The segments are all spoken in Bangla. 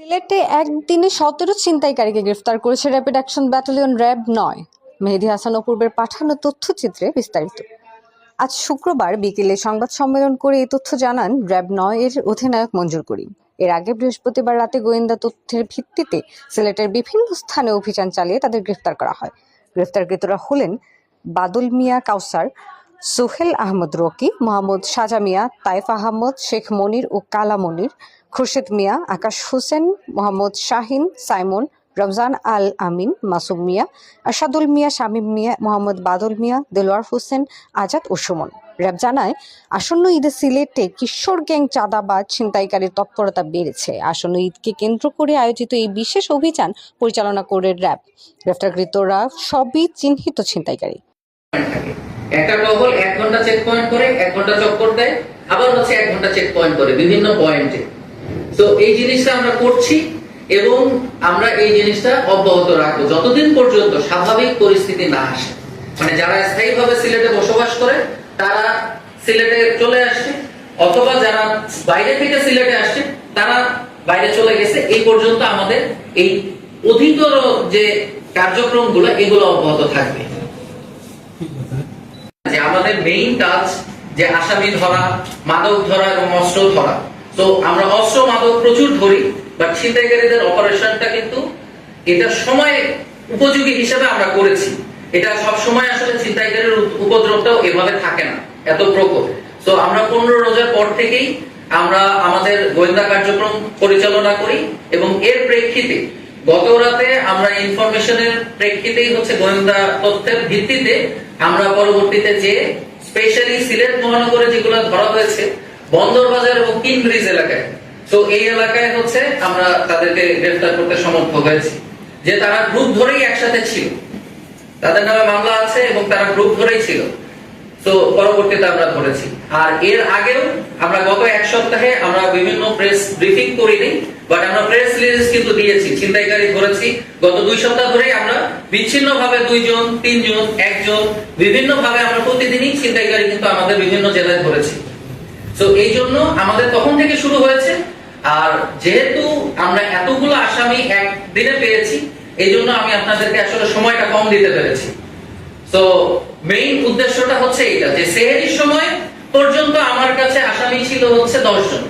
সিলেটে একদিনে সতেরো ছিনতাইকারীকে গ্রেফতার করেছে র্যাপিড অ্যাকশন ব্যাটালিয়ন র্যাব নয়। মেহেদি হাসান অপূর্বের পাঠানো তথ্যচিত্রে বিস্তারিত। আজ শুক্রবার বিকেলে সংবাদ সম্মেলন করে এই তথ্য জানান র্যাব নয় এর অধিনায়ক মঞ্জুর করিম। এর আগে বৃহস্পতিবার রাতে গোয়েন্দা তথ্যের ভিত্তিতে সিলেটের বিভিন্ন স্থানে অভিযান চালিয়ে তাদের গ্রেফতার করা হয়। গ্রেফতারকৃতরা হলেন বাদল মিয়া কাউসার সোহেল আহমদ রকি মোহাম্মদ সাজা মিয়া, তাইফ আহমদ, শেখ মনির ও কালা মনির, খুরশেদ মিয়া, আকাশ হোসেন, মোহাম্মদ শাহিন, সাইমন, রমজান আল আমিন, মাসুম মিয়া আসাদুল মিয়া, শামীম মিয়া, মোহাম্মদ বাদল মিয়া, দেলোয়ার হোসেন, আজাদ ও সুমন। র্যাব জানায়, আসন্ন ঈদে সিলেটে কিশোর গ্যাং চাঁদাবাজ ছিনতাইকারীর তৎপরতা বেড়েছে। আসন্ন ঈদকে কেন্দ্র করে আয়োজিত এই বিশেষ অভিযান পরিচালনা করে র্যাব। গ্রেফতারকৃতরা সবই চিহ্নিত ছিনতাইকারী। একটা টহল এক ঘণ্টা চেক পয়েন্ট করে, এক ঘণ্টা চক্কর দেয়, আবার হচ্ছে এক ঘণ্টা চেক পয়েন্ট করে, বিভিন্ন পয়েন্টে তো এই জিনিসটা আমরা করছি এবং আমরা এই জিনিসটা অব্যাহত রাখব। যতদিন পর্যন্ত স্বাভাবিক পরিস্থিতি না আসে মানে যারা স্থায়ীভাবে সিলেটে বসবাস করে, তারা সিলেটে চলে আসে, অথবা যারা বাইরে থেকে সিলেটে আসে, তারা বাইরে চলে গেছে, এই পর্যন্ত আমাদের এই অধিকতর যে কার্যক্রমগুলো, এগুলো অব্যাহত থাকবে। আমাদের মেইন কাজ যে আসামি ধরা, মাদক ধরা এবং অস্ত্র ধরা। তো আমরা অস্ত্র, মাদক প্রচুর ধরি বাট ছিনতাইকারীদের অপারেশনটা কিন্তু এটা সময় উপযোগী হিসেবে আমরা করেছি। এটা সব সময় আসলে ছিনতাইকারীর উপদ্রবটাও এভাবে থাকে না, এত প্রকোপ তো আমরা পনেরো রোজার পর থেকেই আমরা আমাদের গোয়েন্দা কার্যক্রম পরিচালনা করি এবং এর প্রেক্ষিতে গত রাতে আমরা ইনফরমেশনের প্রেক্ষিতেই হচ্ছে গোয়েন্দা তথ্যের ভিত্তিতে আমরা পরবর্তীতে যে স্পেশালি সিলেট মহানগরে যেগুলো ধরা হয়েছে বন্দর বাজার এবং কিং ব্রিজ এলাকায়, তো এই এলাকায় হচ্ছে আমরা তাদেরকে গ্রেফতার করতে সমর্থ হয়েছি। যে তারা গ্রুপ ধরেই একসাথে ছিল। তাদের নামে মামলা আছে এবং তারা গ্রুপ ধরেই ছিল। তো পরবর্তীতে আমরা ধরেছি। আর এর আগেও আমরা গত এক সপ্তাহে আমরা বিভিন্ন প্রেস ব্রিফিং করিনি বাট আমরা প্রেস রিলিজ কিন্তু দিয়েছি, ছিনতাইকারী ধরেছি। গত দুই সপ্তাহ ধরেই আমরা বিচ্ছিন্ন ভাবে দুইজন, তিনজন, একজন বিভিন্ন ভাবে আমরা প্রতিদিনই ছিনতাইকারী কিন্তু আমাদের বিভিন্ন জেলায় ধরেছি। তো এই জন্য আমাদের তখন থেকে শুরু হয়েছে। আর যেহেতু আমরা এতগুলো আসামি একদিনে পেয়েছি, এই জন্য আমি আপনাদেরকে আসলে সময়টা কম দিতে পেরেছি। তো মেইন উদ্দেশ্যটা হচ্ছে এটা যে সেহেরির সময় পর্যন্ত আমার কাছে আসামি ছিল হচ্ছে দশ জন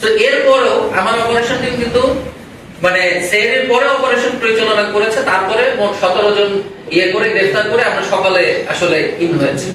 তো এরপরেও আমার অপারেশন কিন্তু মানে সেহেরির পরে অপারেশন পরিচালনা তারপরে মোট সতেরো জন ইয়ে করে গ্রেফতার করে আমরা সকালে আসলে ইন হয়েছে।